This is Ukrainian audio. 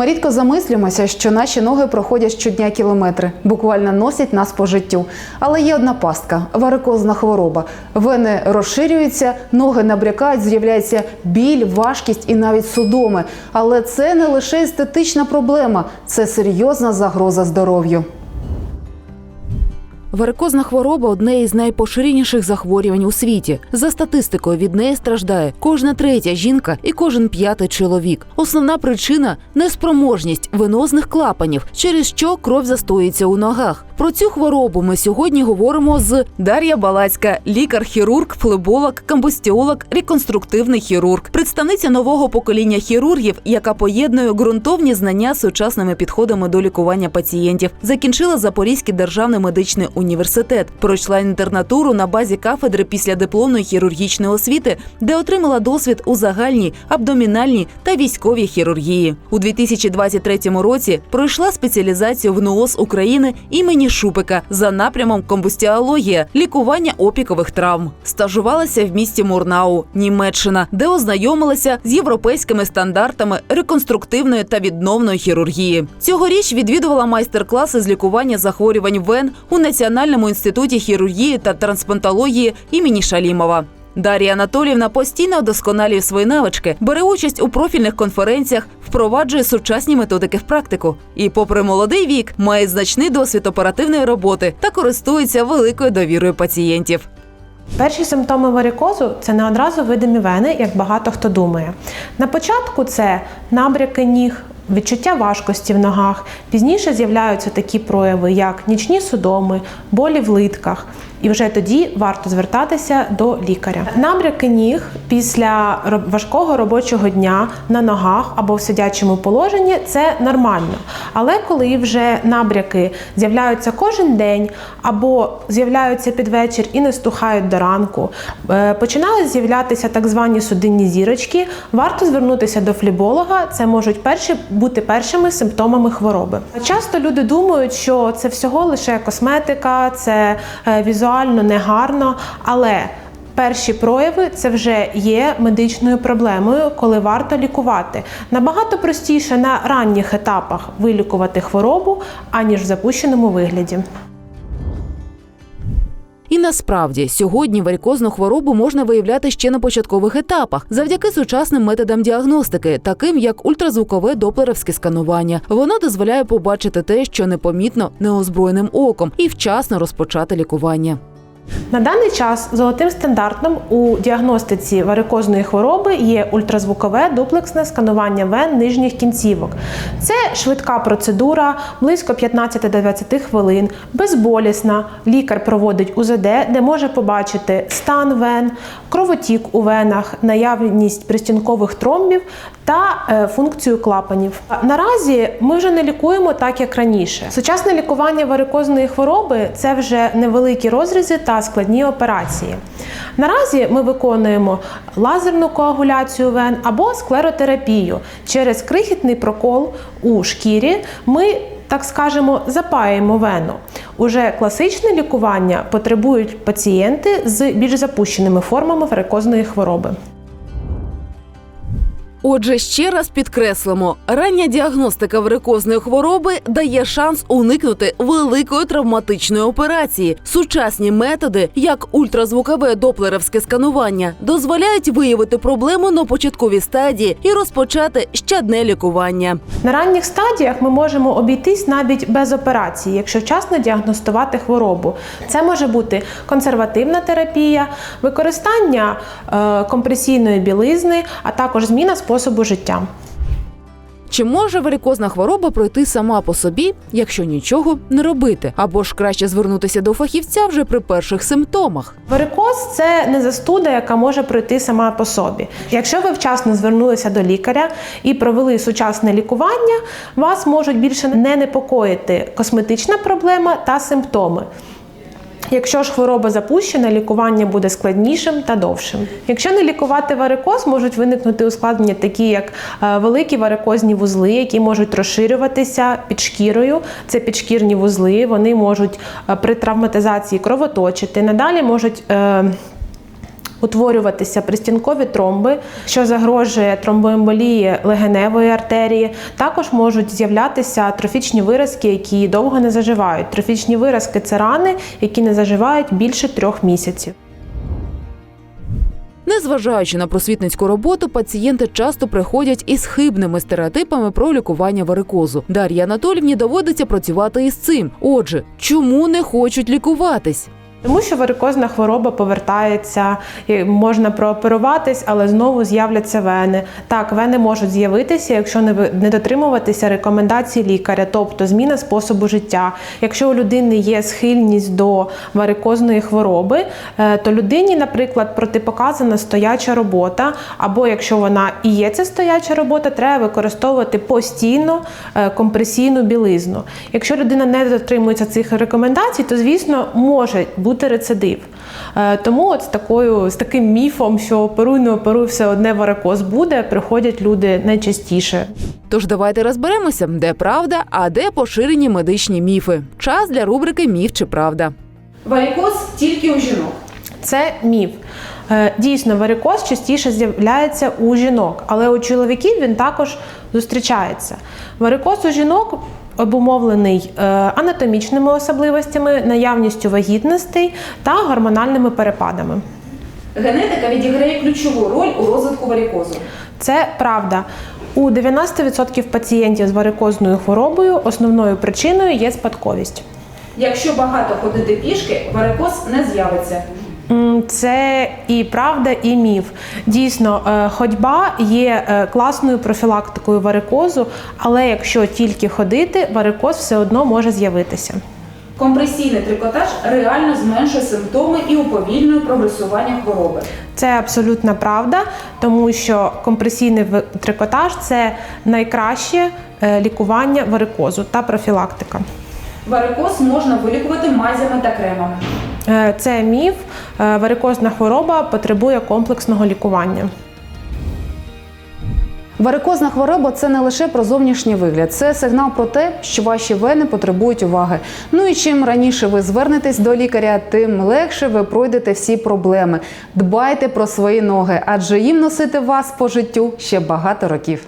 Ми рідко замислюємося, що наші ноги проходять щодня кілометри, буквально носять нас по життю. Але є одна пастка варикозна хвороба. Вени розширюються, ноги набрякають, з'являється біль, важкість і навіть судоми. Але це не лише естетична проблема, це серйозна загроза здоров'ю. Варикозна хвороба одне із найпоширеніших захворювань у світі. За статистикою від неї страждає кожна третя жінка і кожен п'ятий чоловік. Основна причина неспроможність венозних клапанів, через що кров застоюється у ногах. Про цю хворобу ми сьогодні говоримо з Дар'я Балацька, лікар-хірург, флеболог, комбустіолог, реконструктивний хірург, представниця нового покоління хірургів, яка поєднує ґрунтовні знання з сучасними підходами до лікування пацієнтів. Закінчила Запорізький державний медичний університет, пройшла інтернатуру на базі кафедри післядипломної хірургічної освіти, де отримала досвід у загальній, абдомінальній та військовій хірургії. У 2023 році пройшла спеціалізацію в НУОЗ України імені Шупика за напрямом комбустіологія, лікування опікових травм. Стажувалася в місті Мурнау, Німеччина, де ознайомилася з європейськими стандартами реконструктивної та відновної хірургії. Цьогоріч відвідувала майстер-класи з лікування захворювань вен у Національному інституті хірургії та трансплантології імені Шалімова. Дар'я Анатоліївна постійно вдосконалює свої навички, бере участь у профільних конференціях, впроваджує сучасні методики в практику. І, попри молодий вік, має значний досвід оперативної роботи та користується великою довірою пацієнтів. Перші симптоми варикозу це не одразу видимі вени, як багато хто думає. На початку це набряки ніг, відчуття важкості в ногах. Пізніше з'являються такі прояви, як нічні судоми, болі в литках. І вже тоді варто звертатися до лікаря. Набряки ніг після важкого робочого дня на ногах або в сидячому положенні це нормально. Але коли вже набряки з'являються кожен день або з'являються під вечір і не стухають до ранку, е, починають з'являтися так звані судинні зірочки, варто звернутися до фліболога. Це можуть перші бути першими симптомами хвороби. Часто люди думають, що це всього лише косметика, це е, візуально негарно, але Перші прояви це вже є медичною проблемою, коли варто лікувати. Набагато простіше на ранніх етапах вилікувати хворобу, аніж в запущеному вигляді. І насправді сьогодні варікозну хворобу можна виявляти ще на початкових етапах завдяки сучасним методам діагностики, таким як ультразвукове доплерівське сканування. Воно дозволяє побачити те, що непомітно неозброєним оком, і вчасно розпочати лікування. На даний час золотим стандартом у діагностиці варикозної хвороби є ультразвукове дуплексне сканування вен нижніх кінцівок. Це швидка процедура, близько 15-20 хвилин, безболісна. Лікар проводить УЗД, де може побачити стан вен, кровотік у венах, наявність пристінкових тромбів та е, функцію клапанів. Наразі ми вже не лікуємо так, як раніше. Сучасне лікування варикозної хвороби це вже невеликі розрізи та складні операції. Наразі ми виконуємо лазерну коагуляцію вен або склеротерапію. Через крихітний прокол у шкірі ми так скажемо, запаємо вену. Уже класичне лікування потребують пацієнти з більш запущеними формами варикозної хвороби. Отже, ще раз підкреслимо: рання діагностика варикозної хвороби дає шанс уникнути великої травматичної операції. Сучасні методи, як ультразвукове доплерівське сканування, дозволяють виявити проблему на початковій стадії і розпочати щадне лікування. На ранніх стадіях ми можемо обійтись навіть без операції, якщо вчасно діагностувати хворобу. Це може бути консервативна терапія, використання е, компресійної білизни, а також зміна способу життя. Чи може варикозна хвороба пройти сама по собі, якщо нічого не робити, або ж краще звернутися до фахівця вже при перших симптомах? Варикоз це не застуда, яка може пройти сама по собі. Якщо ви вчасно звернулися до лікаря і провели сучасне лікування, вас можуть більше не непокоїти косметична проблема та симптоми. Якщо ж хвороба запущена, лікування буде складнішим та довшим. Якщо не лікувати варикоз, можуть виникнути ускладнення, такі як е, великі варикозні вузли, які можуть розширюватися під шкірою. Це підшкірні вузли, вони можуть е, при травматизації кровоточити. Надалі можуть е, утворюватися пристінкові тромби, що загрожує тромбоемболії легеневої артерії. Також можуть з'являтися атрофічні виразки, які довго не заживають. Трофічні виразки це рани, які не заживають більше трьох місяців. Незважаючи на просвітницьку роботу, пацієнти часто приходять із хибними стереотипами про лікування варикозу. Дар'ї Анатолівні доводиться працювати із цим. Отже, чому не хочуть лікуватись? Тому що варикозна хвороба повертається, можна прооперуватись, але знову з'являться вени. Так, вени можуть з'явитися, якщо не не дотримуватися рекомендацій лікаря, тобто зміна способу життя. Якщо у людини є схильність до варикозної хвороби, е, то людині, наприклад, протипоказана стояча робота, або якщо вона і є ця стояча робота, треба використовувати постійно е, компресійну білизну. Якщо людина не дотримується цих рекомендацій, то звісно може бути рецидив. Е, Тому от з такою з таким міфом, що оперуй, не оперуй, все одне варикоз буде, приходять люди найчастіше. Тож давайте розберемося, де правда, а де поширені медичні міфи. Час для рубрики Міф чи правда. Варикоз тільки у жінок. Це міф. Е, Дійсно, варикоз частіше з'являється у жінок, але у чоловіків він також зустрічається. Варикоз у жінок обумовлений е, анатомічними особливостями, наявністю вагітностей та гормональними перепадами. Генетика відіграє ключову роль у розвитку варикозу. Це правда. У 90% пацієнтів з варикозною хворобою основною причиною є спадковість. Якщо багато ходити пішки, варикоз не з'явиться. Це і правда, і міф. Дійсно, е, ходьба є е, класною профілактикою варикозу, але якщо тільки ходити, варикоз все одно може з'явитися. Компресійний трикотаж реально зменшує симптоми і уповільнює прогресування хвороби. Це абсолютна правда, тому що компресійний трикотаж це найкраще е, лікування варикозу та профілактика. Варикоз можна вилікувати мазями та кремами. Е, Це міф. Е, Варикозна хвороба потребує комплексного лікування. Варикозна хвороба це не лише про зовнішній вигляд, це сигнал про те, що ваші вени потребують уваги. Ну і чим раніше ви звернетесь до лікаря, тим легше ви пройдете всі проблеми. Дбайте про свої ноги, адже їм носити вас по життю ще багато років.